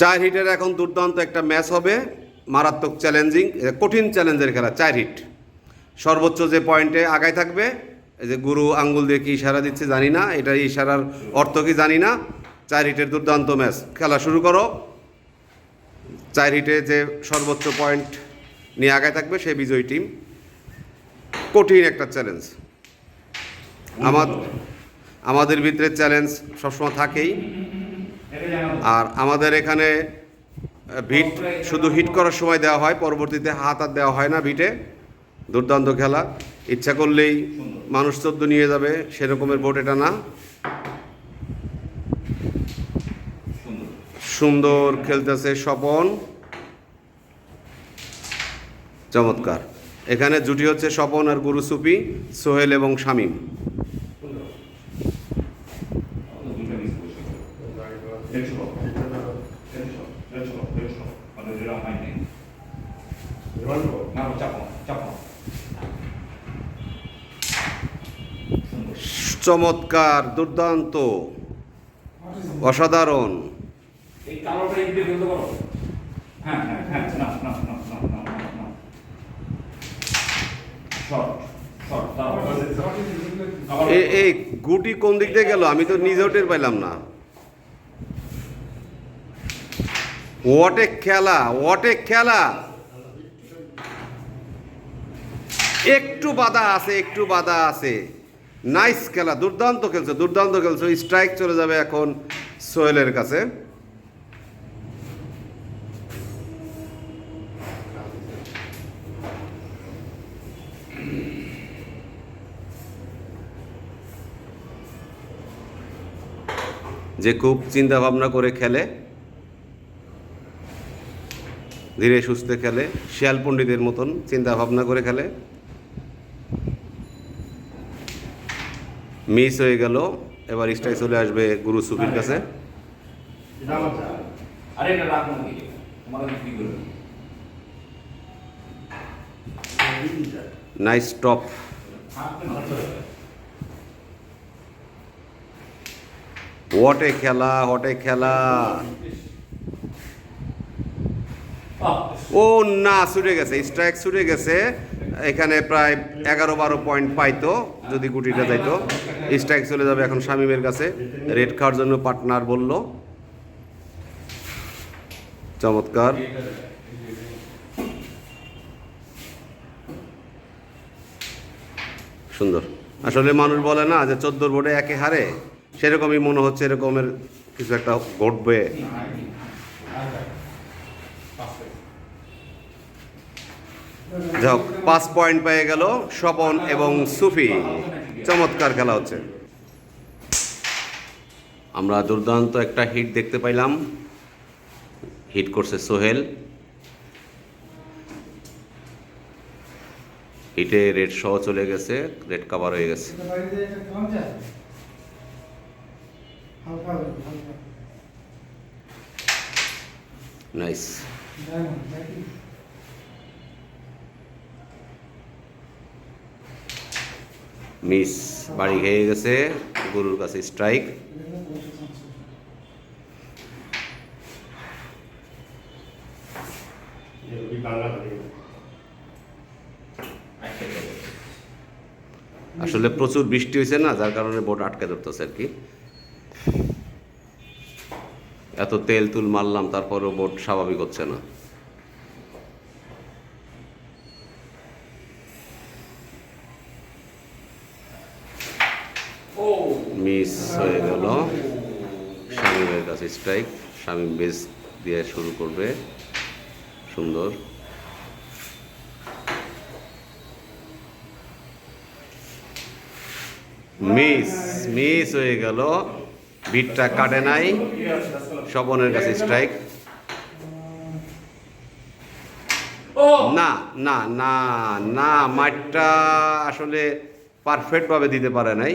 চার হিটের এখন দুর্দান্ত একটা ম্যাচ হবে, মারাত্মক চ্যালেঞ্জিং কঠিন চ্যালেঞ্জের খেলা, চার হিট। সর্বোচ্চ যে পয়েন্টে আগায় থাকবে, এই যে গুরু আঙ্গুল দিয়ে কি ইশারা দিচ্ছে জানি না এটা ইশারার অর্থ কি জানি না। চার হিটের দুর্দান্ত ম্যাচ, খেলা শুরু করো। চার হিটে যে সর্বোচ্চ পয়েন্ট নিয়ে আগায় থাকবে সে বিজয়ী টিম। কঠিন একটা চ্যালেঞ্জ আমার আমাদের ভিতরে চ্যালেঞ্জ সবসময় থাকেই। আর আমাদের এখানে ভিট শুধু হিট করার সময় দেওয়া হয়, পরবর্তীতে হাত আর দেওয়া হয় না ভিটে। দুর্দান্ত খেলা। ইচ্ছা করলেই মানুষ চোদ্দ নিয়ে যাবে, সেরকমের বোট এটা না। সুন্দর খেলতেছে স্বপন। চমৎকার। এখানে জুটি হচ্ছে স্বপন আর গুরু সুপি সোহেল এবং শামীম চমৎকার দুর্দান্ত অসাধারণ এই কালোটা এই দিয়ে ফেলতে পারো হ্যাঁ হ্যাঁ হ্যাঁ না না না না না না না শর্ট শর্ট তারপর আবার এ- এই গুটি কোন দিক দিয়ে গেল? আমি তো নিজেও টের পাইলাম না। ওয়াটে খেলা ওয়াটে খেলা। একটু বাধা আছে একটু বাধা আছে। নাইস খেলা, দুর্দান্ত খেলছে দুর্দান্ত খেলছে। স্ট্রাইক চলে যাবে এখন সোহেলের কাছে। যে খুব চিন্তা ভাবনা করে খেলে, ধীরে সুস্থে খেলে শিয়াল পণ্ডিতের মতন চিন্তা ভাবনা করে খেলে। মিস হয়ে গেল এবার স্ট্রাইক চলে আসবে গুরু সুফির কাছে। নাইস টপ হোয়াটে খেলা হোয়াটে খেলা। ও না ছুটে গেছে স্ট্রাইক ছুটে গেছে। এখানে প্রায় এগারো বারো পয়েন্ট পাইতো যদি গুটিটা যাইতো। স্ট্রাইক চলে যাবে এখন শামিমের কাছে। রেড খাওয়ার জন্য পার্টনার বলল। চমৎকার। সুন্দর। আসলে মানুষ বলে না যে চোদ্দোর বোর্ডে একে হারে, সেরকমই মনে হচ্ছে এরকমের কিছু একটা ঘটবে। যাক পাঁচ পয়েন্ট পেয়ে গেল স্বপন এবং সুফি। চমৎকার খেলা হচ্ছে। আমরা দুর্দান্ত একটা হিট দেখতে পাইলাম। হিট করছে সোহেল। হিটে রেড সহ চলে গেছে রেড কাভার হয়ে গেছে। নাইস ডায়মন্ড নাকি মিস বাড়ি খেয়ে গেছে, গরুর কাছে স্ট্রাইক আসলে প্রচুর বৃষ্টি হয়েছে না, যার কারণে বোট আটকে ধরতেছে আর কি। এত তেল তুল মারলাম, তারপরেও বোট স্বাভাবিক হচ্ছে না ও মিস হয়ে গেল। শামীমের কাছে স্ট্রাইক শামীম বেস দিয়ে শুরু করবে। সুন্দর। মিস মিস হয়ে গেল। বিটটা কাটে নাই। স্বপনের কাছে স্ট্রাইক না না না না, মাঠটা আসলে পারফেক্টভাবে দিতে পারে নাই।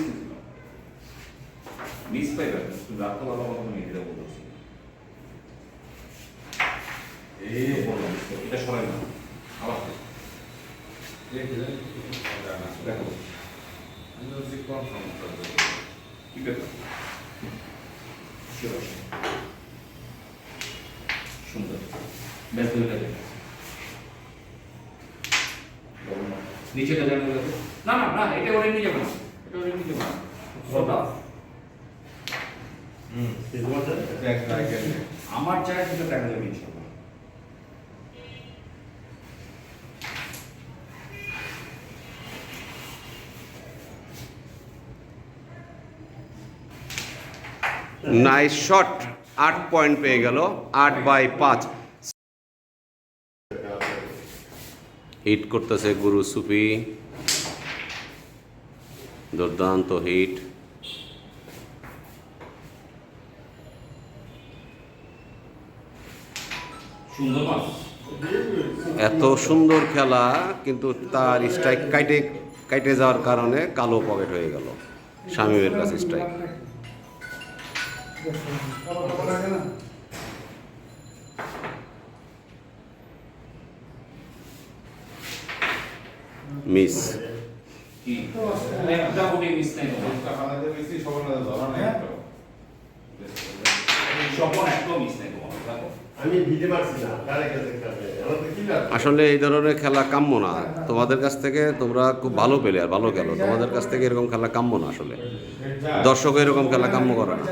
সিঙ্গেল উপরে মিস পাইবে তুমি রাখতে পারব আমাকে নিয়ে দিতে বলছি এই বললাম এটা সরাই না আবার দেখো। কি ব্যাপার? সুন্দর। ব্যাস দুই নিচেটা জানো না না না এটা ওরে নিয়ে যাবে না। এটা ওরে নিয়ে যাবে না ওটা আমার চাই ইনশাআল্লাহ নাইস শট আট পয়েন্ট পেয়ে গেল। আট বাই পাঁচ। হিট করতেছে গুরু সুফি। দুর্দান্ত হিট। এত সুন্দর খেলা কিন্তু তার স্ট্রাইক কাইটে কাইটে যাওয়ার কারণে কালো পকেট হয়ে গেল। শামীমের কাছে স্ট্রাইক মিস। কি? একটা কোটি মিস নাই তোমার স্বপন একটাও মিস নাই তোমার দেখো। আমি দিতে পারছি না কারে কাছে কাছে আমার তো কি লাভ? আসলে এই ধরনের খেলা কাম্য না। তোমাদের কাছ থেকে তোমরা খুব ভালো পেলে আর ভালো খেলো। তোমাদের কাছ থেকে এরকম খেলা কাম্য না আসলে। দর্শক এরকম খেলা কাম্য করে না।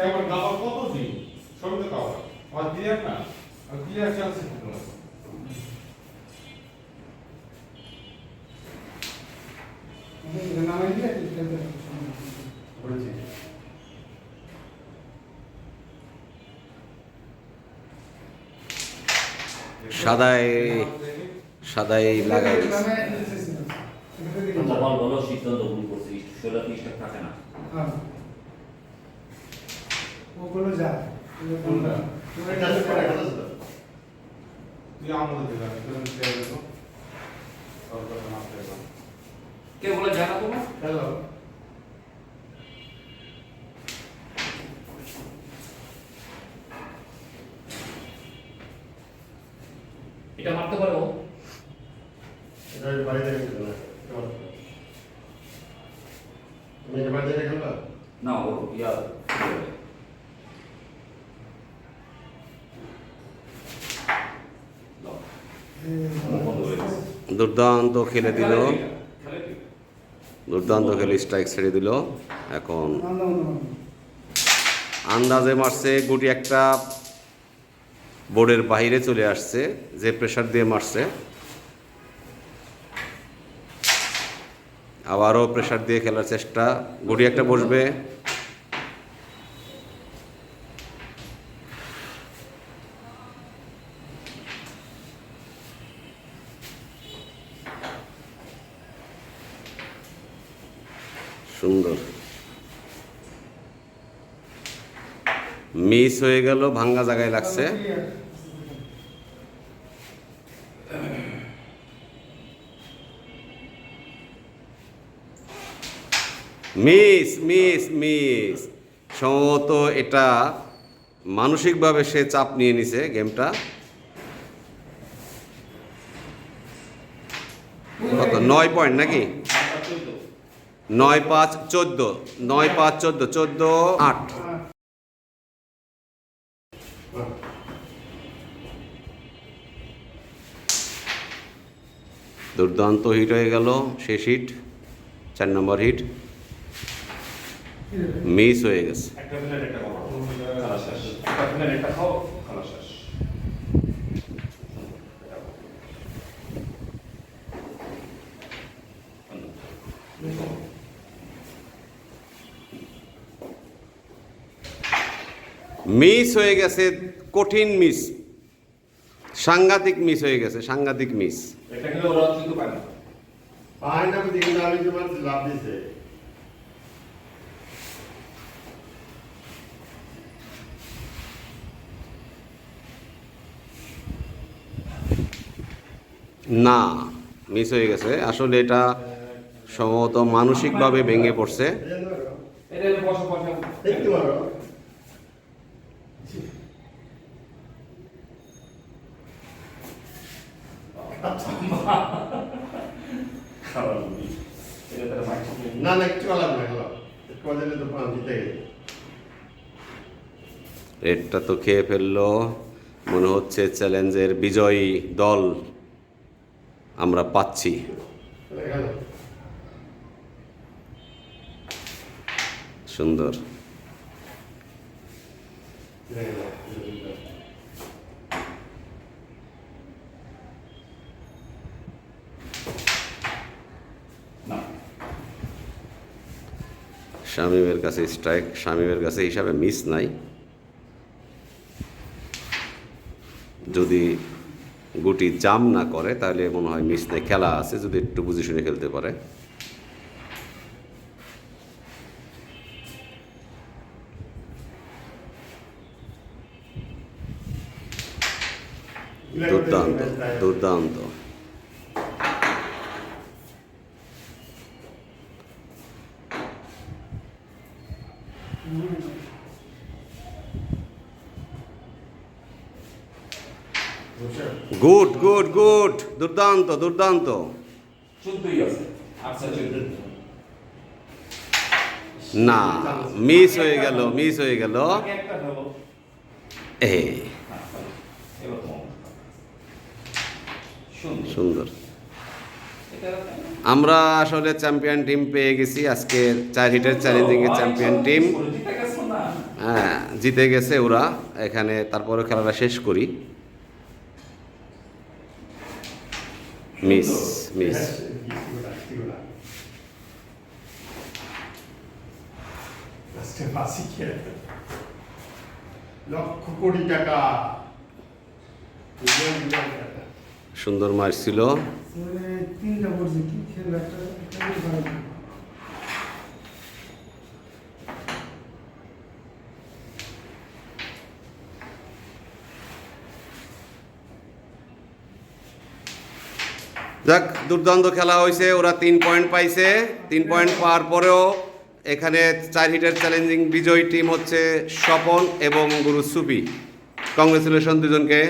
সাদায় সাদাই লাগাই। কপাল ভালো সিদ্ধান্ত ভুল করছে ষোলো তিরিশটা থাকে না তুই আমাদের দিলা তুমি কে বলে জানা তোমার? হ্যালো এটা মারতে পারো। এটা বাইরে গেল না তুমি এটা বাইরে গেল না ও ইয়া হয়ে। দুর্দান্ত খেলে দিল? দুর্দান্ত খেলে স্ট্রাইক ছেড়ে দিল। এখন আন্দাজে মারছে, গুটি একটা বোর্ডের বাইরে চলে আসছে, যে প্রেশার দিয়ে মারছে। আবারও প্রেশার দিয়ে খেলার চেষ্টা, গুটি একটা বসবে সুন্দর মিস হয়ে গেল, ভাঙ্গা জায়গায় লাগছে। Miss miss miss. সম্ভবত এটা মানসিকভাবে সে চাপ নিয়ে নিছে গেমটা। কত? নয় পয়েন্ট নাকি? নয় পাঁচ, চোদ্দ। নয় পাঁচ, চোদ্দ। চোদ্দ, আট। দুর্দান্ত হিট হয়ে গেল শেষ হিট চার নম্বর হিট মিস হয়ে গেছে একটা প্লেট একটা খাও খালা শেষ একটা প্লেট একটা খাও খালা শেষ মিস হয়ে গেছে কঠিন মিস। সাংঘাতিক মিস হয়ে গেছে সাংঘাতিক মিস। না মিস হয়ে গেছে। আসলে এটা সম্ভবত মানসিকভাবে ভেঙে পড়ছে এটা হলো বসো বসো দেখতে পারো খারাপ জিনিস। এটা তারা মাইক থেকে না না না একটু তো পান দিতে গেছে রেডটা তো খেয়ে ফেলল। মনে হচ্ছে চ্যালেঞ্জের বিজয়ী দল আমরা পাচ্ছি। সুন্দর। শামীমের কাছে স্ট্রাইক শামীমের কাছে হিসাবে মিস নাই। যদি গুটি জাম না করে, তাহলে মনে হয় মিস নেই খেলা আছে, যদি একটু বুঝে শুনে খেলতে পারে। দুর্দান্ত দুর্দান্ত। গুড গুড গুড দুর্দান্ত দুর্দান্ত না মিস হয়ে গেল মিস হয়ে গেল এ সুন্দর আমরা আসলে চ্যাম্পিয়ন টিম পেয়ে গেছি। আজকে চার হিটের চ্যালেঞ্জিং এর চ্যাম্পিয়ন টিম হ্যাঁ জিতে গেছে ওরা। এখানে তারপরে খেলাটা শেষ করি। মিস মিস লক্ষ কোটি টাকা সুন্দর মারছিল মানে তিনটা পড়ছে কি খেল একটা যাক, দুর্দান্ত খেলা হয়েছে, ওরা তিন পয়েন্ট পাইছে। তিন পয়েন্ট পাওয়ার পরেও এখানে চার হিটের চ্যালেঞ্জিং বিজয়ী টিম হচ্ছে স্বপন এবং গুরু সুপি কংগ্রেচুলেশন দুজনকে।